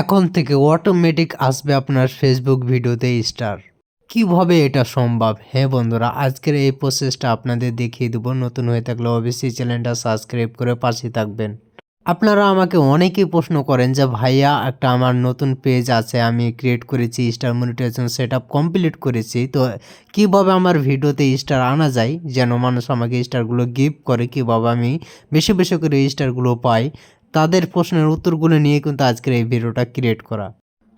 এখন থেকে অটোমেটিক আসবে আপনার ফেসবুক ভিডিওতে স্টার কীভাবে এটা সম্ভব? হ্যাঁ বন্ধুরা, আজকের এই প্রসেসটা আপনাদের দেখিয়ে দেবো। নতুন হয়ে থাকলে অবশ্যই চ্যানেলটা সাবস্ক্রাইব করে পাশে থাকবেন। আপনারা আমাকে অনেকেই প্রশ্ন করেন যে, ভাইয়া, একটা আমার নতুন পেজ আছে, আমি ক্রিয়েট করেছি star monetization set up complete করেছি। তো কীভাবে আমার ভিডিওতে স্টার আনা যায়? যেন মানুষ আমাকে স্টারগুলো গিফট করে, কীভাবে আমি বেশি বেশি করে স্টারগুলো পাই? তাদের প্রশ্নের উত্তরগুলো নিয়ে কিন্তু আজকের এই ভিডিওটা ক্রিয়েট করা।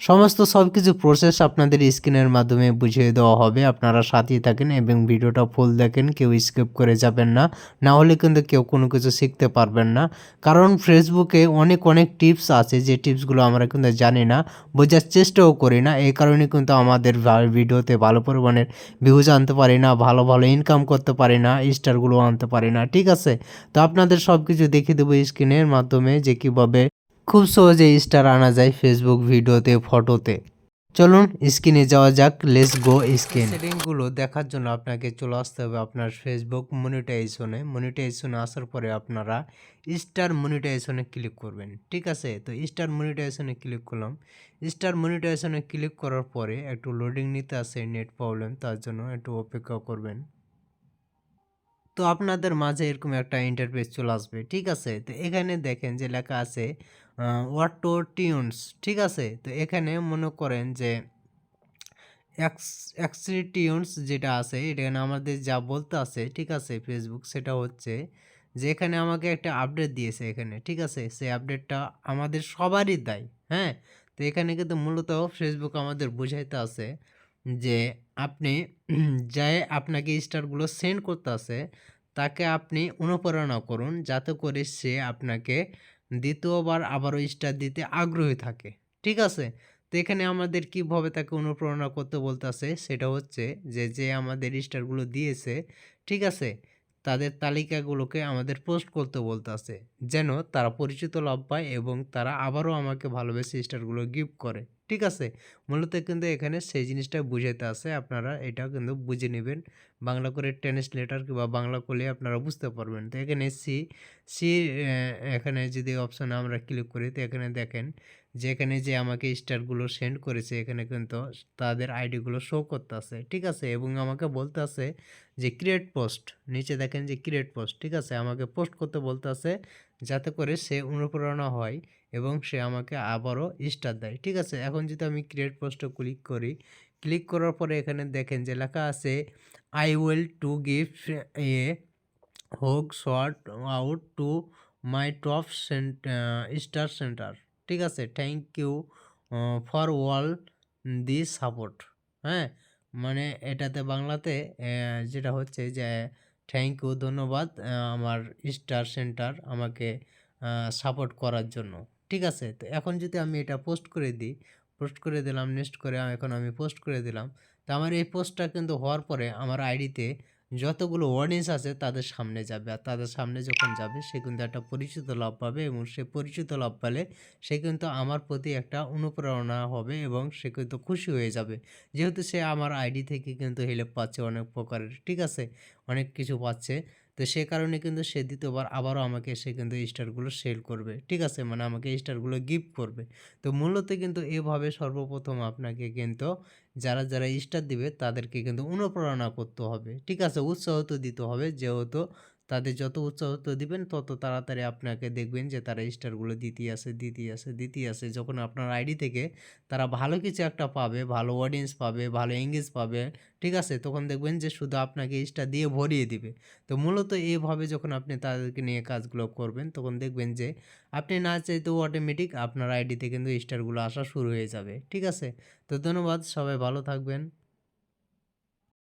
সমস্ত সব কিছু প্রসেস আপনাদের স্ক্রিনের মাধ্যমে বুঝিয়ে দেওয়া হবে। আপনারা সাথেই থাকেন এবং ভিডিওটা ফুল দেখেন, কেউ স্কিপ করে যাবেন না। না হলে কিন্তু কেউ কোনো কিছু শিখতে পারবেন না। কারণ ফেসবুকে অনেক অনেক টিপস আছে। যে টিপসগুলো আমরা কিন্তু জানি না, বোঝার চেষ্টাও করি না। এই কারণে কিন্তু আমাদের ভিডিওতে ভালো পরিমাণের ভিউজ আনতে পারি না, ভালো ভালো ইনকাম করতে পারি না স্টারগুলো আনতে পারি না। ঠিক আছে? তো আপনাদের সব কিছু দেখিয়ে দেবো স্ক্রিনের মাধ্যমে যে কীভাবে খুব সহজে স্টার আনা যায় ফেসবুক ভিডিওতে ফটোতে চলুন স্ক্রিনে যাওয়া যাক লেস গো স্ক্রিন সেটিংগুলো দেখার জন্য আপনাকে চলে আসতে হবে আপনার ফেসবুক মনিটাইজেশনে মনিটাইজেশনে আসার পরে আপনারা স্টার মনিটাইজেশনে ক্লিক করবেন, ঠিক আছে? তো স্টার মনিটাইজেশনে ক্লিক করলাম। স্টার মনিটাইজেশনে ক্লিক করার পরে একটু লোডিং নিতে আসে নেট প্রবলেম তার জন্য একটু অপেক্ষা করবেন। তো আপনাদের মাঝে এরকম একটা ইন্টারফেস চলে আসবে, ঠিক আছে? তো এখানে দেখেন যে লেখা আছে ওয়াটো টিউনস ঠিক আছে? তো এখানে মনে করেন যে এক্স এক্সি টিউনস যেটা আছে, এখানে আমাদের যা বলতে আছে, ঠিক আছে? ফেসবুক সেটা হচ্ছে যে এখানে আমাকে একটা আপডেট দিয়েছে এখানে, ঠিক আছে? সেই আপডেটটা আমাদের সবারই দেয় হ্যাঁ? তো এখানে কিন্তু মূলত ফেসবুক আমাদের বোঝাইতে আছে যে আপনি যে আপনাকে স্টারগুলো সেন্ড করতে আছে, তাকে আপনি অনুপ্রেরণা করুন যাতে করে সে আপনাকে দ্বিতীয়বার আবারও স্টার দিতে আগ্রহী থাকে। ঠিক আছে? তো এখানে আমাদের কীভাবে তাকে অনুপ্রেরণা করতে বলতেছে সেটা হচ্ছে যে যে আমাদের স্টারগুলো দিয়েছে, ঠিক আছে? তাদের তালিকাগুলোকে আমাদের পোস্ট করতে বলতেছে যেন তারা পরিচিত লাভ পায় এবং তারা আবারও আমাকে ভালোবেসে স্টারগুলো গিফট করে। ঠিক আছে? মূলত কিন্তু এখানে সেই জিনিসটা বুঝাইতে আছে। আপনারা এটা কিন্তু বুঝে নেবেন। বাংলা করে ট্রান্সলেটার কিংবা বাংলা করলে আপনারা বুঝতে পারবেন। তো এখানে সি সি এখানে যদি অপশানে আমরা ক্লিক করি, তো এখানে দেখেন যে এখানে যে আমাকে স্টারগুলো সেন্ড করেছে, এখানে কিন্তু তাদের আইডিগুলো শো করতে আছে ঠিক আছে? এবং আমাকে বলতে আছে যে ক্রিয়েট পোস্ট নিচে দেখেন যে ক্রিয়েট পোস্ট ঠিক আছে? আমাকে পোস্ট করতে বলতে আছে যাতে করে সে অনুপ্রেরণা হয় এবং সে আমাকে আবারও স্টার দেয়। ঠিক আছে? এখন যদি আমি ক্রিয়েট পোস্টে ক্লিক করি ক্লিক করার পরে এখানে দেখেন যে লেখা আছে I will to give a huge shout out to my top star center ঠিক আছে? Thank you for all the support হ্যাঁ? মানে এটাতে বাংলাতে যেটা হচ্ছে যে থ্যাংক ইউ ধন্যবাদ আমার স্টার সেন্টার আমাকে সাপোর্ট করার জন্য। ঠিক আছে, তো এখন যদি আমি এটা পোস্ট করে দিই পোস্ট করে দিলাম নেক্সট করে এখন আমি পোস্ট করে দিলাম, তো আমার এই পোস্টটা কিন্তু হওয়ার পরে আমার আইডিতে যতগুলো অডিয়েন্স আছে তাদের সামনে যাবে। আর তাদের সামনে যখন যাবে, সে কিন্তু একটা পরিচিত লাভ পাবে এবং সে পরিচিত লাভ পেলে সে কিন্তু আমার প্রতি একটা অনুপ্রেরণা হবে এবং সে কিন্তু খুশি হয়ে যাবে। যেহেতু সে আমার আইডি থেকে কিন্তু হেল্প পাচ্ছে অনেক প্রকারের, ঠিক আছে? অনেক কিছু পাচ্ছে। তো সে কারণে কিন্তু সে দ্বিতীয়বার আবারও আমাকে সে কিন্তু স্টারগুলো সেল করবে। ঠিক আছে? মানে আমাকে স্টারগুলো গিফট করবে। তো মূলত কিন্তু এভাবে সর্বপ্রথম আপনাকে কিন্তু যারা যারা স্টার দিবে তাদেরকে কিন্তু অনুপ্রেরণা করতে হবে। ঠিক আছে? উৎসাহ তো দিতে হবে। যেহেতু তাদের যত উৎসাহ দিবেন, তত তাড়াতাড়ি আপনাকে দেখবেন যে তারা স্টারগুলো দিতেই আসে দিতেই আসে দিতেই আসে। যখন আপনার আইডি থেকে তারা ভালো কিছু একটা পাবে, ভালো অডিয়েন্স পাবে, ভালো এঙ্গেজ পাবে, ঠিক আছে? তখন দেখবেন যে শুধু আপনাকে স্টার দিয়ে ভরিয়ে দিবে। তো মূলত এইভাবে যখন আপনি তাদেরকে নিয়ে কাজগুলো করবেন, তখন দেখবেন যে আপনি না চাইতেও অটোমেটিক আপনার আইডিতে কিন্তু স্টারগুলো আসা শুরু হয়ে যাবে, ঠিক আছে? তো ধন্যবাদ, সবাই ভালো থাকবেন।